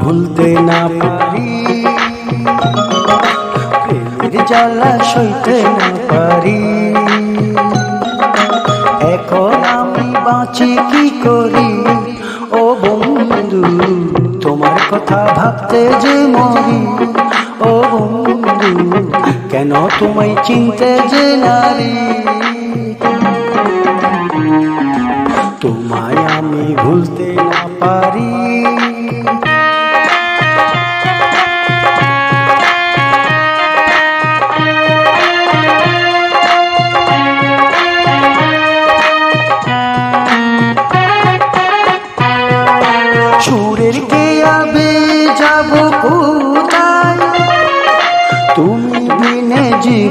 ভুলতে না পারি। প্রেমের জ্বালা সইতে না পারি। এখন আমি বাঁচি কি করি? ও বন্ধু, তোমার কথা ভাবতে যে মরি। ও বন্ধু, কেন তোমায় চিনতে যে নারী? তোমায় আমি ভুলতে না পারি।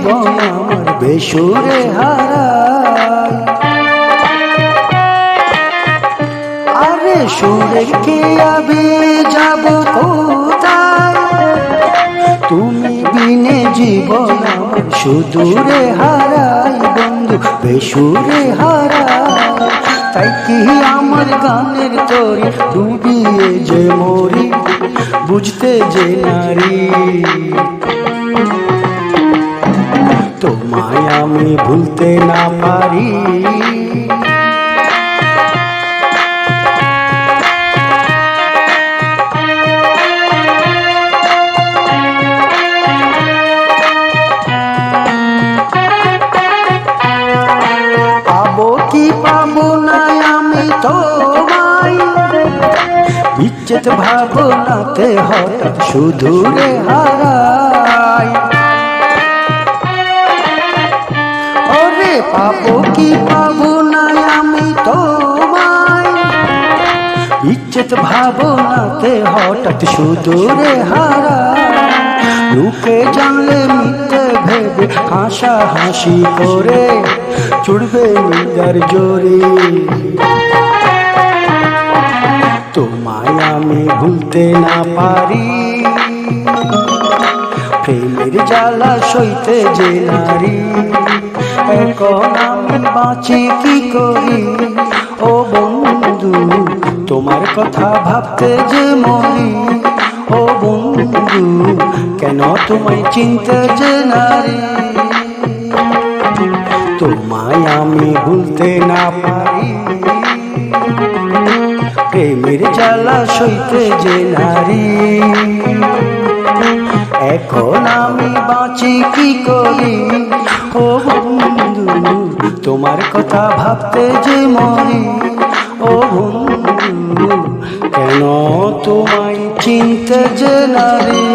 জীবন আমার বেসুরে হারায় আরে সুরে কে আবে যাব কোথায়? তুমি বিনে জীবন আমার সুদূরে হারাই বন্ধু, বেসুরে হারাই। তাই কি আমার গানের তরি ডুবিয়ে যে মরি, বুঝতে যে নারী? তোমায় আমি ভুলতে না পারি। পাবো কি পাবো না আমি তোমায়? বিচ্ছেদ ভাবনাতে হঠাৎ শুধু রে হারাই। পাবো কি পাবো না আমি তোমায়? ইচ্ছেত ভাবনাতে হঠাৎ শুধু রে হারাই লোকে জানলে মিথ্যে ভেবে হাসা হাসি করে চুড়বে নিদার জোরে। তোমায় আমি ভুলতে না পারি। জ্বালা সইতে যে নারী এখন আমি বাঁচি কি করি? ও বন্ধু, তোমার কথা ভাবতে যে মরি। ও বন্ধু, কেন তোমায় চিনতে যে নারী? তোমায় আমি ভুলতে না পারি। প্রেমের জ্বালা সইতে যে নারী। এখন আমি বাঁচি কি করি? ও বন্ধু, তোমার কথা ভাবতে যে মরি ও বন্ধু, কেন তোমায় চিনতে যে নারী